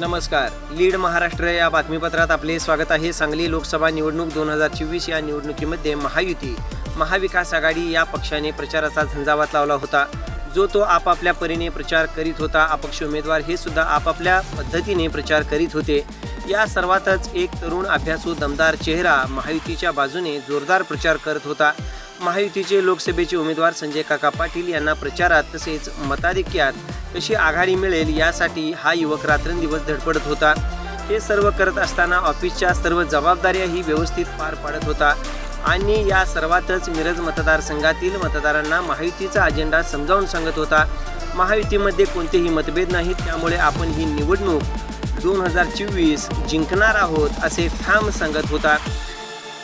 नमस्कार. लीड महाराष्ट्र या बातमीपत्रात आपले स्वागत आहे. सांगली लोकसभा निवडणूक दोन हजार चोवीस या निवडणुकीमध्ये महायुती. महाविकास आघाडी या पक्षाने प्रचाराचा झंझावात लावला होता. जो तो आपापल्या परीने प्रचार करीत होता अपक्ष उमेदवार हे सुद्धा आपापल्या पद्धतीने प्रचार करीत होते. या सर्वातच एक तरुण अभ्यासू दमदार चेहरा महायुतीच्या बाजूने जोरदार प्रचार करत होता. महायुतीचे लोकसभेचे उमेदवार संजय काका पाटील यांना प्रचारात तसेच मताधिक्यात कशी आघाडी मिळेल यासाठी हा युवक रात्रंदिवस धडपडत होता. हे सर्व करत असताना ऑफिसच्या सर्व जबाबदाऱ्याही व्यवस्थित पार पाडत होता. आणि या सर्वातच मिरज मतदारसंघातील मतदारांना महायुतीचा अजेंडा समजावून सांगत होता. महायुतीमध्ये कोणतेही मतभेद नाहीत त्यामुळे आपण ही निवडणूक दोन हजार चोवीस जिंकणार आहोत असे ठाम सांगत होता.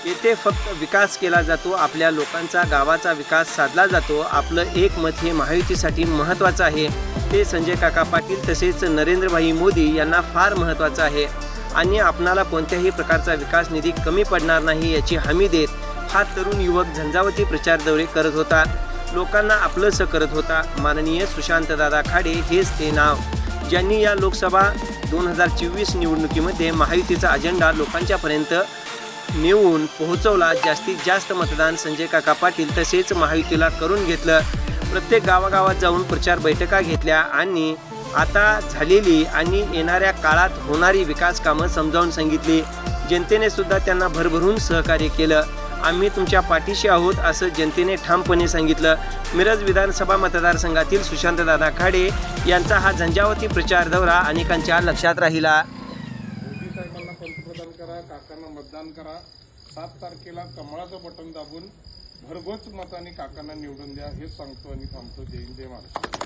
येथे फक्त विकास केला जातो आपल्या लोकांचा गावाचा विकास साधला जातो. आपलं एक मत हे महायुतीसाठी महत्त्वाचं आहे. ते संजय काका पाटील तसेच नरेंद्रभाई मोदी यांना फार महत्त्वाचं आहे. आणि आपणाला कोणत्याही प्रकारचा विकास निधी कमी पडणार नाही याची हमी देत हा तरुण युवक झंझावती प्रचार दौरे करत होता. लोकांना आपलंसं करत होता. माननीय सुशांतदादा खाडे हेच ते नाव. ज्यांनी या लोकसभा दोन हजार चोवीस निवडणुकीमध्ये महायुतीचा अजेंडा लोकांच्यापर्यंत नेऊन पोहोचवला. जास्तीत जास्त मतदान संजय काका पाटील तसेच महायुतीला करून घेतलं. प्रत्येक गावागावात जाऊन प्रचार बैठका घेतल्या आणि आता झालेली आणि येणाऱ्या काळात होणारी विकास कामं समजावून सांगितली. जनतेने सुद्धा त्यांना भरभरून सहकार्य केलं. आम्ही तुमच्या पाठीशी आहोत असं जनतेने ठामपणे सांगितलं. मिरज विधानसभा मतदारसंघातील सुशांतदादा खाडे यांचा हा झंझावती प्रचार दौरा अनेकांच्या लक्षात राहिला. करा काकांना मतदान करा. सात तारखेला कमळाचं बटन दाबून भरघोस मताने काकांना निवडून द्या हेच सांगतो आणि थांबतो. जय हिंद जय महाराष्ट्र.